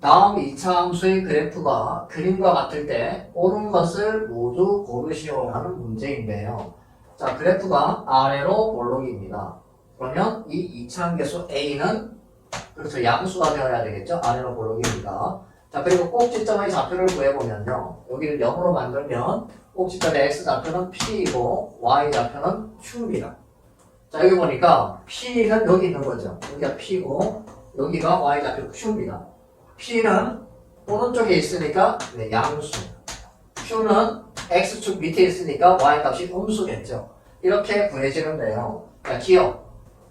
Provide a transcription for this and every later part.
다음 2차 함수의 그래프가 그림과 같을 때 옳은 것을 모두 고르시오라는 문제인데요. 자, 그래프가 아래로 볼록입니다. 그러면 이 2차 함계수 A는 그렇죠. 양수가 되어야 되겠죠. 아래로 볼록입니다. 자, 그리고 꼭지점의 좌표를 구해보면요. 여기를 0으로 만들면 꼭지점의 X 좌표는 P이고 Y 좌표는 Q입니다. 자, 여기 보니까 P는 여기 있는 거죠. 여기가 P고 여기가 Y 좌표 Q입니다. P는 오른쪽에 있으니까 네, 양수. Q는 X축 밑에 있으니까 Y 값이 음수겠죠. 이렇게 구해지는데요. 자, 기억.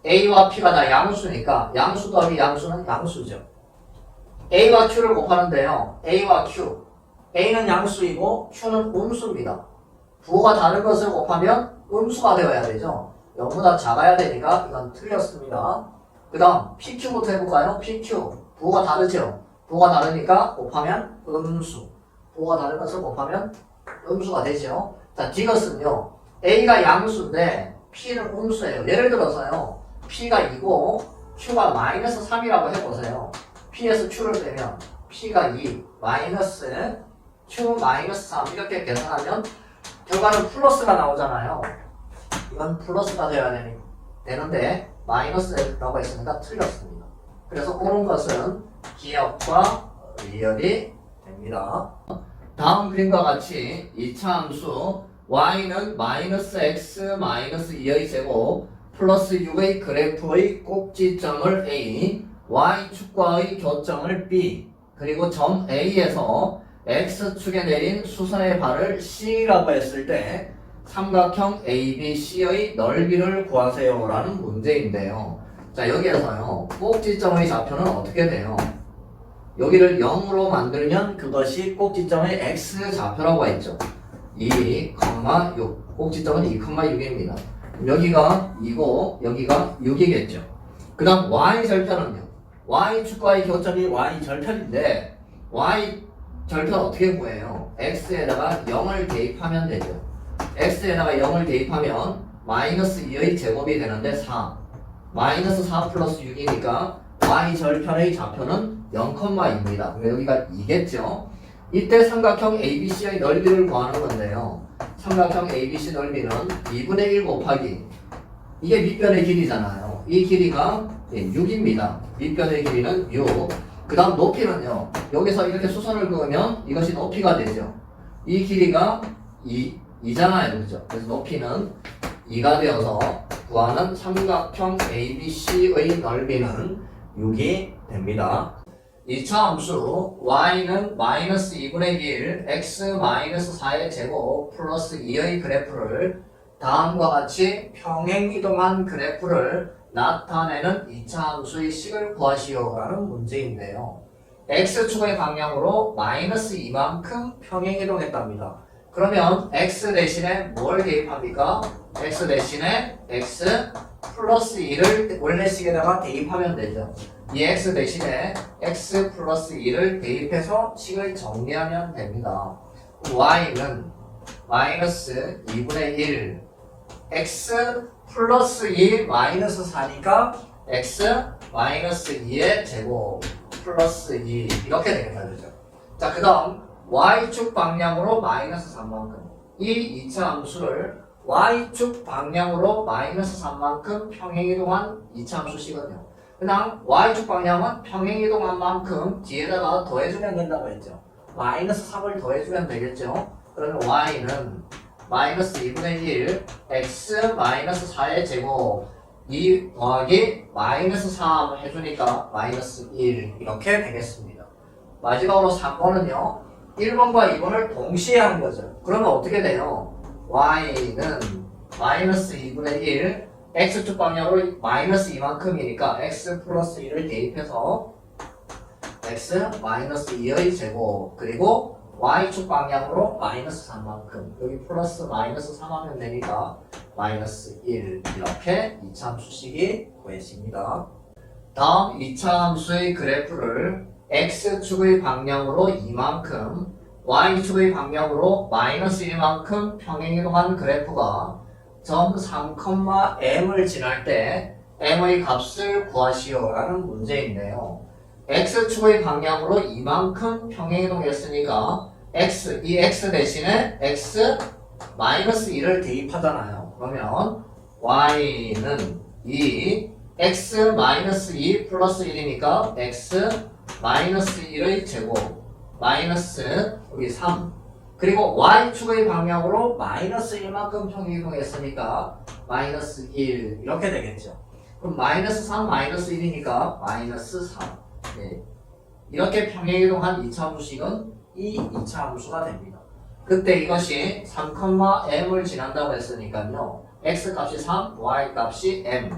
A와 P가 다 양수니까 양수 더하기 양수는 양수죠. A와 Q를 곱하는데요. A와 Q. A는 양수이고 Q는 음수입니다. 부호가 다른 것을 곱하면 음수가 되어야 되죠. 0보다 작아야 되니까 이건 틀렸습니다. 그 다음 PQ부터 해볼까요? PQ. 부호가 다르죠. 부호가 다르니까 곱하면 음수. 다른 것을 곱하면 음수가 되죠. 자, 디귿은요. A가 양수인데 P는 음수예요. 예를 들어서요. P가 2고 Q가 마이너스 3이라고 해보세요. P에서 Q를 빼면 P가 2 마이너스 Q 마이너스 3 이렇게 계산하면 결과는 플러스가 나오잖아요. 이건 플러스가 되어야 되는데 마이너스라고 했으니까 틀렸습니다. 그래서 옳은 것은 기억과 리얼이 됩니다. 다음 그림과 같이 2차 함수 y는 마이너스 x 마이너스 2의 제곱 플러스 6의 그래프의 꼭지점을 a y축과의 교점을 b 그리고 점 a에서 x축에 내린 수선의 발을 c라고 했을 때 삼각형 ABC의 넓이를 구하세요라는 문제인데요. 자 여기에서요 꼭지점의 좌표는 어떻게 돼요? 여기를 0으로 만들면 그것이 꼭지점의 x 좌표라고 했죠. 2,6 꼭지점은 2,6입니다. 여기가 2고 여기가 6이겠죠. 그 다음 y 절편은요. y 축과의 교점이 y 절편인데 y 절편 어떻게 구해요? x에다가 0을 대입하면 되죠. x에다가 0을 대입하면 마이너스 2의 제곱이 되는데 4 마이너스 4 플러스 6이니까 y 절편의 좌표는 0,2입니다. 그럼 여기가 2겠죠? 이때 삼각형 ABC의 넓이를 구하는 건데요. 삼각형 ABC 넓이는 2분의 1 곱하기 이게 밑변의 길이잖아요. 이 길이가 6입니다. 밑변의 길이는 6. 그 다음 높이는요. 여기서 이렇게 수선을 그으면 이것이 높이가 되죠. 이 길이가 2, 2잖아요. 그죠? 그래서 높이는 2가 되어서 구하는 삼각형 ABC의 넓이는 6이 됩니다. 2차 함수 y는 마이너스 2분의 1 x 마이너스 4의 제곱 플러스 2의 그래프를 다음과 같이 평행 이동한 그래프를 나타내는 2차 함수의 식을 구하시오 라는 문제인데요. x축의 방향으로 마이너스 2만큼 평행 이동했답니다. 그러면 x 대신에 뭘 대입합니까? x 대신에 x 플러스 2를 원래 식에다가 대입하면 되죠. 이 x 대신에 x 플러스 2를 대입해서 식을 정리하면 됩니다. y는 마이너스 2분의 1 x 플러스 2 마이너스 4니까 x 마이너스 2의 제곱 플러스 2 이렇게 되겠다 그죠? 자 그 다음 y축 방향으로 마이너스 3만큼. 이 2차 함수를 y축 방향으로 마이너스 3만큼 평행이동한 2차 함수식은요. 그냥 y축 방향은 평행이동한 만큼 뒤에다가 더해주면 된다고 했죠. 마이너스 3을 더해주면 되겠죠. 그러면 y는 마이너스 2분의 1 x 마이너스 4의 제곱 2 더하기 마이너스 3 해주니까 마이너스 1 이렇게 되겠습니다. 마지막으로 3번은요 1번과 2번을 동시에 하는 거죠. 그러면 어떻게 돼요? y는 마이너스 2분의 1 x축 방향으로 마이너스 2만큼이니까 x 플러스 1을 대입해서 x 마이너스 2의 제곱 그리고 y축 방향으로 마이너스 3만큼. 여기 플러스 마이너스 3 하면 되니까 마이너스 1 이렇게 2차 함수식이 구해집니다. 다음 2차 함수의 그래프를 x축의 방향으로 2만큼 y축의 방향으로 마이너스 1만큼 평행이동한 그래프가 점 3,m을 지날 때 m의 값을 구하시오 라는 문제인데요. x축의 방향으로 이만큼 평행이동했으니까 x 이 x 대신에 x 마이너스 1을 대입하잖아요. 그러면 y는 이 x 마이너스 2 플러스 1이니까 x 마이너스 1의 제곱 마이너스 여기 3 그리고 y축의 방향으로 마이너스 1만큼 평행이동했으니까 마이너스 1 이렇게 되겠죠. 그럼 마이너스 3 마이너스 1이니까 마이너스 3 네. 이렇게 평행이동한 2차 함수식은 이 2차 함수가 됩니다. 그때 이것이 3,m을 지난다고 했으니까요. x 값이 3, y 값이 m.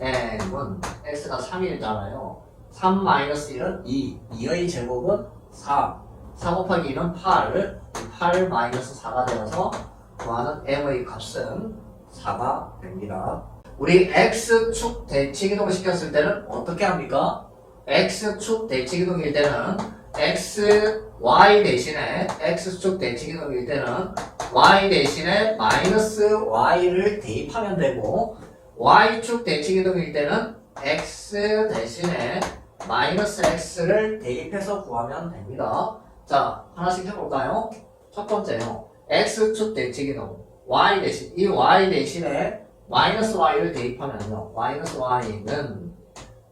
m은 x가 3이잖아요. 3 마이너스 1은 2. 2의 제곱은 4. 4 곱하기 2는 8. 8 마이너스 4가 되어서 구하는 m의 값은 4가 됩니다. 우리 x축 대칭이동을 시켰을 때는 어떻게 합니까? x축 대칭이동일 때는 x, y 대신에 x축 대칭이동일 때는 y 대신에 마이너스 y를 대입하면 되고 y축 대칭이동일 때는 x 대신에 마이너스 x를 대입해서 구하면 됩니다. 자, 하나씩 해볼까요? 첫 번째요. x축 대칭이동 y 대신 이 y 대신에 마이너스 y를 대입하면요. 마이너스 y는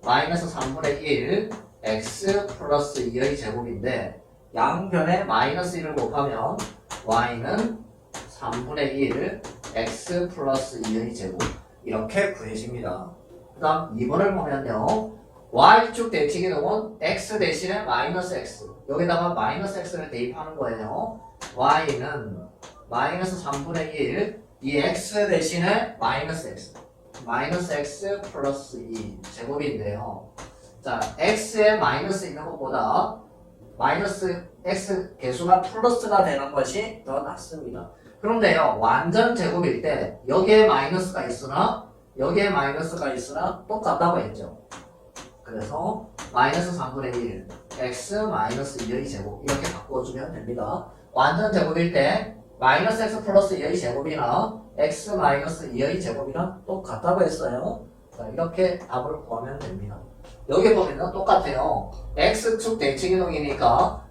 마이너스 3분의 1 x 플러스 2의 제곱인데 양변에 마이너스 1을 곱하면 y는 3분의 1 x 플러스 2의 제곱 이렇게 구해집니다. 그 다음 2번을 보면요. Y축 대칭이동은 x 대신에 마이너스 x 여기다가 마이너스 x를 대입하는 거예요. y는 마이너스 3분의 1 이 x 대신에 마이너스 x 마이너스 x 플러스 2 제곱인데요. 자, x에 마이너스 있는 것보다 마이너스 x 개수가 플러스가 되는 것이 더 낫습니다. 그런데요, 완전 제곱일 때 여기에 마이너스가 있으나 여기에 마이너스가 있으나 똑같다고 했죠. 그래서 마이너스 3분의 1 x 마이너스 2의 제곱 이렇게 바꿔주면 됩니다. 완전 제곱일 때 마이너스 x 플러스 2의 제곱이나 x 마이너스 2의 제곱이랑 똑같다고 했어요. 자, 이렇게 답을 구하면 됩니다. 여기 보면 똑같아요. x축 대칭이동이니까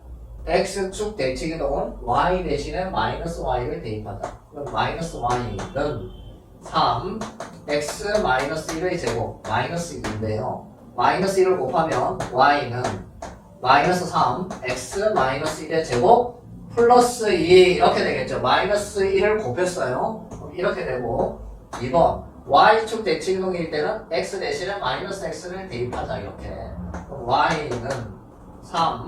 x축 대칭이동은 y 대신에 마이너스 y를 대입하자. 그럼 마이너스 y는 3 x 마이너스 1의 제곱 마이너스 2인데요. 마이너스 1을 곱하면 y는 마이너스 3 x 마이너스 1의 제곱 플러스 2 이렇게 되겠죠. 마이너스 1을 곱했어요. 이렇게 되고 2번 y축 대칭이동일 때는 x 대신에 마이너스 x를 대입하자 이렇게 y는 3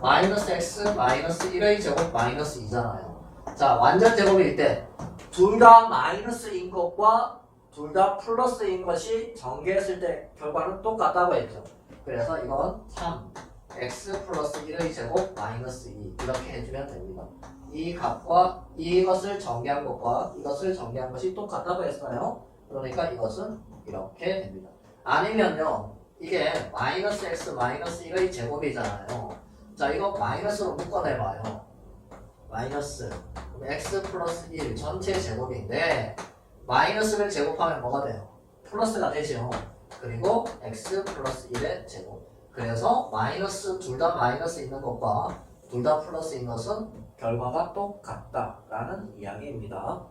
마이너스 x 마이너스 1의 제곱 마이너스 2잖아요. 자 완전 제곱일 때 둘 다 마이너스인 것과 둘 다 플러스인 것이 전개했을 때 결과는 똑같다고 했죠. 그래서 이건 3 x 플러스 1의 제곱 마이너스 2 이렇게 해주면 됩니다. 이 값과 이것을 정리한 것과 이것을 정리한 것이 똑같다고 했어요. 그러니까 이것은 이렇게 됩니다. 아니면요, 이게 마이너스 x 마이너스 1의 제곱이잖아요. 자, 이거 마이너스로 묶어내봐요. 마이너스 그럼 x 플러스 1 전체 제곱인데 마이너스를 제곱하면 뭐가 돼요? 플러스가 되죠. 그리고 x 플러스 1의 제곱. 그래서 마이너스 둘 다 마이너스 있는 것과 둘 다 플러스인 것은 결과가 똑같다라는 이야기입니다.